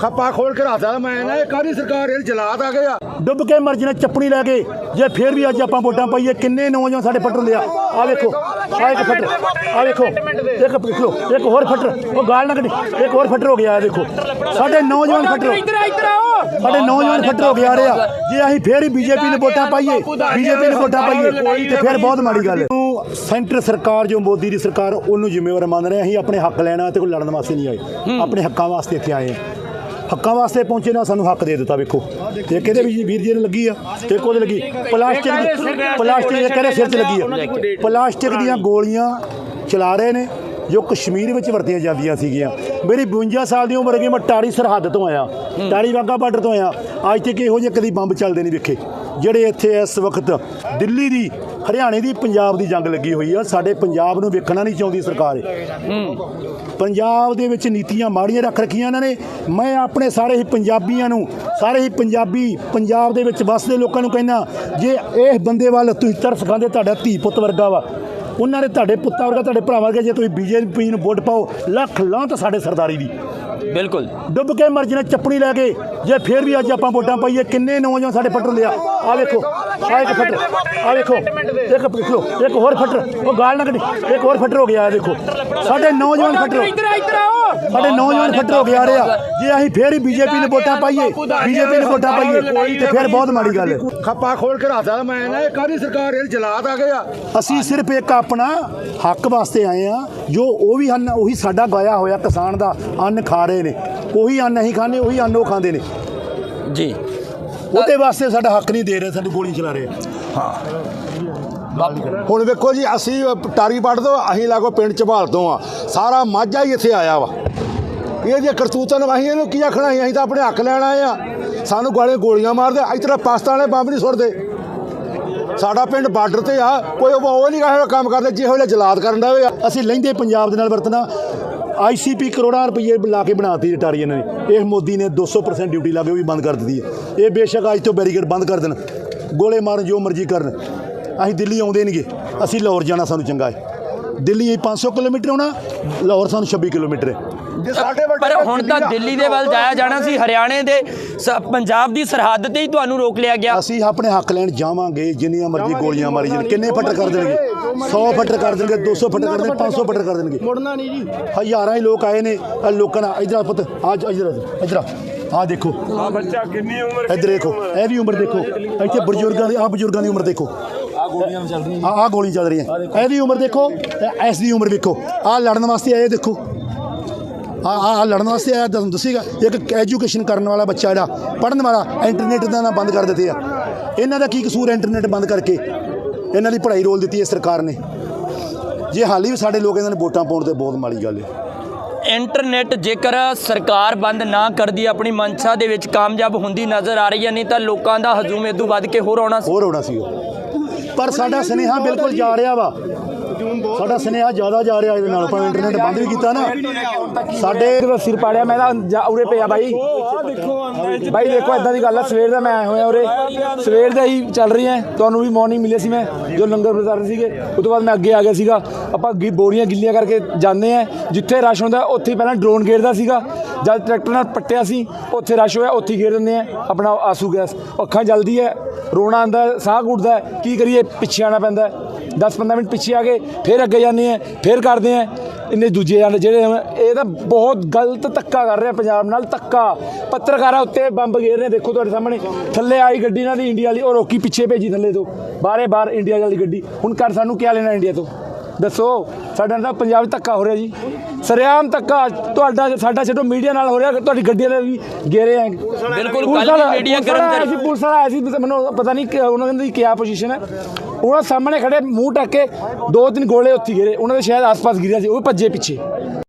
ਖੱਪਾ ਖੋਲ ਕੇ ਰੱਖਦਾ ਮੈਂ ਨਾ ਇਹ ਕਾਹਦੀ ਸਰਕਾਰ ਇਹ ਜਲਾਦ ਆ ਗਏ ਆ ਡੁੱਬ ਕੇ ਮਰ ਜਣਾ ਚੱਪਣੀ ਲੈ ਕੇ ਜੇ ਫੇਰ ਵੀ ਅੱਜ ਆਪਾਂ ਵੋਟਾਂ ਪਾਈਏ ਕਿੰਨੇ ਨੌਜਵਾਨ ਸਾਡੇ ਫੱਟਰ ਲਿਆ? ਆ ਵੇਖੋ ਆ ਇੱਕ ਫੱਟਰ ਆ ਵੇਖੋ ਇੱਕ ਦੇਖ ਲਓ ਇੱਕ ਹੋਰ ਫੱਟਰ ਉਹ ਗਾਲ ਨਾ ਕੱਢੀ ਇੱਕ ਹੋਰ ਫੱਟਰ ਹੋ ਗਿਆ ਇਹ ਦੇਖੋ ਸਾਡੇ ਨੌਜਵਾਨ ਫੱਟਰ ਇੱਧਰ ਆ, ਇੱਧਰ ਆਓ ਸਾਡੇ ਨੌਜਵਾਨ ਫੱਟਰ ਹੋ ਗਿਆ ਰਿਹਾ। ਜੇ ਅਸੀਂ ਫੇਰ ਹੀ ਬੀਜੇਪੀ ਨੂੰ ਵੋਟਾਂ ਪਾਈਏ ਬੀਜੇਪੀ ਨੂੰ ਵੋਟਾਂ ਪਾਈਏ ਤੇ ਫਿਰ ਬਹੁਤ ਮਾੜੀ ਗੱਲ ਹੈ। ਉਹ ਸੈਂਟਰ ਸਰਕਾਰ ਜੋ ਮੋਦੀ ਦੀ ਸਰਕਾਰ ਉਹਨੂੰ ਜ਼ਿੰਮੇਵਾਰ ਮੰਨ ਰਹੇ। ਅਸੀਂ ਆਪਣੇ ਹੱਕ ਲੈਣਾ ਤੇ ਕੋਈ ਲੜਨ ਵਾਸਤੇ ਨਹੀਂ ਆਏ। ਆਪਣੇ ਹੱਕਾਂ ਵਾਸਤੇ ਇੱਥੇ ਆਏ ਹੱਕਾਂ ਵਾਸਤੇ ਪਹੁੰਚੇ ਨਾ ਸਾਨੂੰ ਹੱਕ ਦੇ ਦਿੱਤਾ ਵੇਖੋ। ਤੇ ਕਿਹਦੇ ਵੀ ਵੀਰ ਜੀ ਨੇ ਲੱਗੀ ਆ ਤੇ ਕੋਦੇ ਲੱਗੀ। ਪਲਾਸਟਿਕ ਦੀ ਪਲਾਸਟਿਕ ਦੇ ਕਹਿੰਦੇ ਸਿਰ 'ਚ ਲੱਗੀ ਆ। ਪਲਾਸਟਿਕ ਦੀਆਂ ਗੋਲੀਆਂ ਚਲਾ ਰਹੇ ਨੇ ਜੋ ਕਸ਼ਮੀਰ ਵਿੱਚ ਵਰਤੀਆਂ ਜਾਂਦੀਆਂ ਸੀਗੀਆਂ। ਮੇਰੀ 52 ਸਾਲ ਦੀ ਉਮਰ ਹੈਗੀ ਮੈਂ ਟਾਰੀ ਸਰਹੱਦ ਤੋਂ ਆਇਆ ਟਾਰੀ ਵਾਗਾ ਬਾਰਡਰ ਤੋਂ ਆਇਆ। ਅੱਜ ਤੱਕ ਇਹੋ ਜਿਹੇ ਕਦੀ ਬੰਬ ਚੱਲਦੇ ਨਹੀਂ ਵੇਖੇ ਜਿਹੜੇ ਇੱਥੇ ਇਸ ਵਕਤ ਦਿੱਲੀ ਦੀ ਹਰਿਆਣੇ ਦੀ ਪੰਜਾਬ ਦੀ ਜੰਗ ਲੱਗੀ ਹੋਈ ਆ। ਸਾਡੇ ਪੰਜਾਬ ਨੂੰ ਵੇਖਣਾ ਨਹੀਂ ਚਾਹੁੰਦੀ ਸਰਕਾਰ। ਪੰਜਾਬ ਦੇ ਵਿੱਚ ਨੀਤੀਆਂ ਮਾੜੀਆਂ ਰੱਖ ਰੱਖੀਆਂ ਇਹਨਾਂ ਨੇ। ਮੈਂ ਆਪਣੇ ਸਾਰੇ ਹੀ ਪੰਜਾਬੀਆਂ ਨੂੰ ਸਾਰੇ ਹੀ ਪੰਜਾਬੀ ਪੰਜਾਬ ਦੇ ਵਿੱਚ ਵਸਦੇ ਲੋਕਾਂ ਨੂੰ ਕਹਿੰਦਾ ਜੇ ਇਹ ਬੰਦੇ ਵੱਲ ਤੁਸੀਂ ਤਰਸ ਖਾਂਦੇ ਤੁਹਾਡਾ ਧੀ ਪੁੱਤ ਵਰਗਾ ਵਾ। ਉਹਨਾਂ ਨੇ ਤੁਹਾਡੇ ਪੁੱਤਾਂ ਵਰਗਾ ਤੁਹਾਡੇ ਭਰਾ ਵਰਗਾ ਜੇ ਤੁਸੀਂ ਬੀਜੇਪੀ ਨੂੰ ਵੋਟ ਪਾਓ ਲੱਖ ਲਾਂਤ ਸਾਡੇ ਸਰਦਾਰੀ ਦੀ। ਬਿਲਕੁਲ। ਡੁੱਬ ਕੇ ਮਰ ਜਣਾ ਚੱਪਣੀ ਲੈ ਕੇ ਜੇ ਫੇਰ ਵੀ ਅੱਜ ਆਪਾਂ ਵੋਟਾਂ ਪਾਈਏ ਕਿੰਨੇ ਨੌਜਵਾਨ ਸਾਡੇ ਫੱਟਰ ਲਿਆ ਆ? ਵੇਖੋ। ਆ ਇੱਕ ਫੱਟਰ ਆ ਵੇਖੋ ਇੱਕ ਦੇਖ ਇੱਕ ਹੋਰ ਫੱਟਰ ਉਹ ਗਾਲ ਨਾ ਕੱਢੀ ਇੱਕ ਹੋਰ ਫੱਟਰ ਹੋ ਗਿਆ ਇਹ ਦੇਖੋ ਸਾਡੇ ਨੌਜਵਾਨ ਫੱਟਰ ਇੱਧਰ ਆ, ਇੱਧਰ ਆਓ ਸਾਡੇ ਨੌਜਵਾਨ ਫੱਟਰ ਹੋ ਗਿਆ ਰਿਹਾ। ਜੇ ਅਸੀਂ ਫੇਰ ਹੀ ਬੀਜੇਪੀ ਨੂੰ ਵੋਟਾਂ ਪਾਈਏ ਬੀਜੇਪੀ ਨੂੰ ਵੋਟਾਂ ਪਾਈਏ ਤੇ ਫਿਰ ਬਹੁਤ ਮਾੜੀ ਗੱਲ ਹੈ। ਖੱਪਾ ਖੋਲ ਕੇ ਰੱਖਦਾ ਮੈਂ ਨਾ ਇਹ ਕਾਹਦੀ ਸਰਕਾਰ ਇਹ ਜਲਾਦ ਆ ਗਏ ਆ। ਅਸੀਂ ਸਿਰਫ ਇੱਕ ਆਪਣਾ ਹੱਕ ਵਾਸਤੇ ਆਏ ਆ ਜੋ ਉਹ ਵੀ ਹਨ ਉਹੀ ਸਾਡਾ ਗਾਇਆ ਹੋਇਆ ਕਿਸਾਨ ਦਾ ਅੰਨ ਖਾ ਰਹੇ ਨੇ। ਉਹੀ ਅੰਨ ਅਸੀਂ ਖਾਂਦੇ ਉਹੀ ਅੰਨ ਉਹ ਖਾਂਦੇ ਨੇ। ਜੀ। ਉਹਦੇ ਵਾਸਤੇ ਸਾਡਾ ਹੱਕ ਨਹੀਂ ਦੇ ਰਹੇ ਸਾਨੂੰ ਗੋਲੀ ਚਲਾ ਰਹੇ ਹੁਣ ਵੇਖੋ ਜੀ ਅਸੀਂ ਟਾਰੀ ਪੱਟ ਤੋਂ ਅਸੀਂ ਲਾਗੋ ਪਿੰਡ ਝਬਾਲ ਤੋਂ ਆ। ਸਾਰਾ ਮਾਝਾ ਹੀ ਇੱਥੇ ਆਇਆ ਵਾ। ਇਹ ਜੇ ਕਰਤੂਤਾਂ ਨੂੰ ਅਸੀਂ ਇਹਨੂੰ ਕੀ ਆਖਣਾ? ਅਸੀਂ ਤਾਂ ਆਪਣੇ ਹੱਕ ਲੈਣ ਆਏ ਆ। ਸਾਨੂੰ ਗਾਲੇ ਗੋਲੀਆਂ ਮਾਰਦੇ ਇਸ ਤਰ੍ਹਾਂ ਪਾਕਿਸਤਾਨ ਵਾਲੇ ਬੰਬ ਨਹੀਂ ਸੁੱਟਦੇ। ਸਾਡਾ ਪਿੰਡ ਬਾਰਡਰ ਤੇ ਆ। ਕੋਈ ਉਹ ਨਹੀਂ ਕਹੇ ਕੰਮ ਕਰਦੇ ਜਿਹੋ ਵੇਲੇ ਜਲਾਦ ਕਰਨ ਦਾ ਆ। ਅਸੀਂ ਲੈਂਦੇ ਪੰਜਾਬ ਦੇ ਨਾਲ ਵਰਤਣਾ। ਆਈਸੀਪੀ ਕਰੋੜਾਂ ਰੁਪਏ ਲਾ ਕੇ ਬਣਾਤੀ ਰਿਟਾਰੀ ਇਹਨਾਂ ਨੇ। ਇਹ ਮੋਦੀ ਨੇ 200% ਡਿਊਟੀ ਲਾ ਕੇ ਵੀ ਬੰਦ ਕਰ ਦਿੱਤੀ ਹੈ। ਇਹ ਬੇਸ਼ੱਕ ਅੱਜ ਤੋਂ ਬੈਰੀਕੇਡ ਬੰਦ ਕਰ ਦੇਣ। ਗੋਲੇ ਮਾਰਨ ਜੋ ਮਰਜ਼ੀ ਕਰਨ। ਅਸੀਂ ਦਿੱਲੀ ਆਉਂਦੇ ਨਹੀਂਗੇ। ਅਸੀਂ ਲਾਹੌਰ ਜਾਣਾ ਸਾਨੂੰ ਚੰਗਾ ਹੈ। ਦਿੱਲੀ ਅਸੀਂ 500 ਕਿਲੋਮੀਟਰ ਆਉਣਾ ਲਾਹੌਰ ਸਾਨੂੰ 26 ਕਿਲੋਮੀਟਰ ਹੈ। ਪਰ ਹੁਣ ਤਾਂ ਦਿੱਲੀ ਦੇ ਵੱਲ ਜਾਇਆ ਜਾਣਾ ਸੀ, ਹਰਿਆਣੇ ਦੇ ਪੰਜਾਬ ਦੀ ਸਰਹੱਦ ਤੇ ਹੀ ਤੁਹਾਨੂੰ ਰੋਕ ਲਿਆ ਗਿਆ। ਅਸੀਂ ਆਪਣੇ ਹੱਕ ਲੈਣ ਜਾਵਾਂਗੇ ਜਿੰਨੀਆਂ ਮਰਜ਼ੀ ਗੋਲੀਆਂ ਮਾਰੀ ਜਾਣ। ਕਿੰਨੇ ਫੱਟਰ ਕਰ ਦੇਣਗੇ? 100 ਫੱਟਰ ਕਰ ਦੇਣਗੇ 200 ਫੱਟਰ ਕਰ ਦੇਣਗੇ 500 ਫੱਟਰ ਕਰ ਦੇਣਗੇ। ਮੁੜਨਾ ਨਹੀਂ ਜੀ। ਹਜ਼ਾਰਾਂ ਹੀ ਲੋਕ ਆਏ ਨੇ ਲੋਕਾਂ ਨਾਲ। ਇਧਰ ਪੁੱਤ ਆ ਇਧਰ ਇਧਰ ਆ। ਦੇਖੋ। ਆ ਬੱਚਾ ਕਿੰਨੀ ਉਮਰ ਇੱਧਰ ਦੇਖੋ ਇਹ ਵੀ ਉਮਰ ਦੇਖੋ। ਇੱਥੇ ਬਜ਼ੁਰਗਾਂ ਦੀ ਆ ਬਜ਼ੁਰਗਾਂ ਦੀ ਉਮਰ ਦੇਖੋ। ਆ ਗੋਲੀਆਂ ਚੱਲ ਰਹੀਆਂ। ਆ ਗੋਲੀ ਚੱਲ ਰਹੀਆਂ। ਇਹਦੀ ਉਮਰ ਦੇਖੋ ਇਸ ਦੀ ਉਮਰ ਵੇਖੋ। ਆ ਲੜਨ ਵਾਸਤੇ ਆਏ ਦੇਖੋ। ਆ ਆ ਲੜਨ ਵਾਸਤੇ ਆਇਆ ਤੁਹਾਨੂੰ ਦੱਸੇਗਾ ਇੱਕ ਐਜੂਕੇਸ਼ਨ ਕਰਨ ਵਾਲਾ ਬੱਚਾ ਜਿਹੜਾ ਪੜਨ ਵਾਲਾ ਇੰਟਰਨੈਟ ਦਾ ਨਾ ਬੰਦ ਕਰ ਦਿੱਤੇ ਆ। ਇਹਨਾਂ ਦਾ ਕੀ ਕਸੂਰ ਇੰਟਰਨੈਟ ਬੰਦ ਕਰਕੇ? ਇਹਨਾਂ ਦੀ ਪੜ੍ਹਾਈ ਰੋਲ ਦਿੱਤੀ ਹੈ ਸਰਕਾਰ ਨੇ। ਜੇ ਹਾਲੀ ਵੀ ਸਾਡੇ ਲੋਕ ਇਹਨਾਂ ਨੇ ਵੋਟਾਂ ਪਾਉਣ ਤੇ ਬਹੁਤ ਮਾੜੀ ਗੱਲ ਹੈ। ਇੰਟਰਨੈਟ ਜੇਕਰ ਸਰਕਾਰ ਬੰਦ ਨਾ ਕਰਦੀ ਆਪਣੀ ਮਨਸ਼ਾ ਦੇ ਵਿੱਚ ਕਾਮਯਾਬ ਹੁੰਦੀ ਨਜ਼ਰ ਆ ਰਹੀ ਹੈ ਨਹੀਂ ਤਾਂ ਲੋਕਾਂ ਦਾ ਹਜੂਮ ਇਦੋਂ ਵੱਧ ਕੇ ਹੋਰ ਆਉਣਾ ਸੀ। ਹੋਰ ਹੋਣਾ ਸੀ ਪਰ ਸਾਡਾ ਸੁਨੇਹਾ ਬਿਲਕੁਲ ਜਾ ਰਿਹਾ ਵਾ। ਸਾਡਾ ਸੁਨੇਹਾ ਜ਼ਿਆਦਾ ਜਾ ਰਿਹਾ ਇਹਦੇ ਨਾਲ ਪਰ ਇੰਟਰਨੈਟ ਬੰਦ ਵੀ ਕੀਤਾ ਨਾ। ਸਾਡੇ ਦਾ ਸਿਰ ਪਾੜਿਆ ਮੈਂ ਤਾਂ ਉਰੇ ਪਿਆ ਬਾਈ। ਬਾਈ ਦੇਖੋ ਇਦਾਂ ਦੀ ਗੱਲ ਆ ਸਵੇਰ ਦਾ ਮੈਂ ਆਇਆ ਹੋਇਆ ਉਰੇ। ਸਵੇਰ ਦਾ ਹੀ ਚੱਲ ਰਹੀ ਹੈ। ਤੁਹਾਨੂੰ ਵੀ ਮਾਰਨਿੰਗ ਮਿਲੇ ਸੀ ਮੈਂ ਜੋ ਲੰਗਰ ਪ੍ਰਚਾਰ ਸੀਗੇ। ਉਸ ਤੋਂ ਬਾਅਦ ਮੈਂ ਅੱਗੇ ਆ ਗਿਆ ਸੀਗਾ। ਆਪਾਂ ਗਿ- ਬੋਰੀਆਂ ਗਿੱਲੀਆਂ ਕਰਕੇ ਜਾਂਦੇ ਆ ਜਿੱਥੇ ਰਸ਼ ਹੁੰਦਾ ਉੱਥੇ ਪਹਿਲਾਂ ਡਰੋਨ ਗੇਰਦਾ ਸੀਗਾ। ਜਦ ਟਰੈਕਟਰ ਨਾਲ ਪੱਟਿਆ ਸੀ ਉੱਥੇ ਰਸ਼ ਹੋਇਆ ਉੱਥੇ ਹੀ ਗੇਰ ਦਿੰਦੇ ਆ ਆਪਣਾ ਆਸੂ ਗੈਸ। ਅੱਖਾਂ ਜਲਦੀ ਹੈ ਰੋਣਾ ਆਉਂਦਾ ਹੈ, ਸਾਹ ਘੁੱਟਦਾ ਕੀ ਕਰੀਏ? ਪਿੱਛੇ ਆਣਾ ਪੈਂਦਾ 10-15 ਮਿੰਟ ਪਿੱਛੇ ਆ ਕੇ ਫਿਰ ਅੱਗੇ ਜਾਂਦੇ ਆ ਫਿਰ ਕਰਦੇ ਆ। ਇੰਨੇ ਦੂਜੇ ਜਾਂਦੇ ਜਿਹੜੇ ਇਹ ਤਾਂ ਬਹੁਤ ਗਲਤ ਧੱਕਾ ਕਰ ਰਿਹਾ ਪੰਜਾਬ ਨਾਲ ਧੱਕਾ। ਪੱਤਰਕਾਰਾਂ ਉੱਤੇ ਬੰਬ ਗੇਰ ਰਹੇ ਦੇਖੋ ਤੁਹਾਡੇ ਸਾਹਮਣੇ। ਥੱਲੇ ਆਈ ਗੱਡੀ ਨਾਲ ਦੀ ਇੰਡੀਆ ਵਾਲੀ ਉਹ ਰੋਕੀ ਪਿੱਛੇ ਭੇਜੀ ਥੱਲੇ ਤੋਂ। ਬਾਹਰੇ ਬਾਹਰ ਇੰਡੀਆ ਵਾਲੀ ਗੱਡੀ। ਹੁਣ ਕਰ ਸਾਨੂੰ ਕੀ ਲੈਣਾ ਇੰਡੀਆ ਤੋਂ? ਦੱਸੋ ਸਾਡਾ ਤਾਂ ਪੰਜਾਬ ਧੱਕਾ ਹੋ ਰਿਹਾ ਜੀ। ਸਰਿਆਮ ਧੱਕਾ ਤੁਹਾਡਾ ਸਾਡਾ ਛੱਡੋ ਮੀਡੀਆ ਨਾਲ ਹੋ ਰਿਹਾ ਤੁਹਾਡੀ ਗੱਡੀਆਂ ਦੇ ਵੀ ਗੇਰੇ ਹੈ ਬਿਲਕੁਲ, ਵਾਲਾ- ਮੀਡੀਆ ਵਾਲਾ ਕਰਮਚਾਰੀ- ਸੀ, ਪੁਲਿਸ ਵਾਲਾ ਆਇਆ ਸੀ ਮੈਨੂੰ ਪਤਾ ਨਹੀਂ ਉਹਨਾਂ ਦੀ ਕੀ ਪੋਜੀਸ਼ਨ ਹੈ। ਉਹਨਾਂ ਸਾਹਮਣੇ ਖੜੇ, ਮੂੰਹ ਢੱਕ ਕੇ ਦੋ ਤਿੰਨ ਗੋਲੇ ਉੱਥੇ ਗਿਰੇ। ਉਹਨਾਂ ਦੇ ਸ਼ਾਇਦ ਆਸ-ਪਾਸ ਗਿਰਿਆ ਸੀ, ਉਹ ਭੱਜੇ ਪਿੱਛੇ।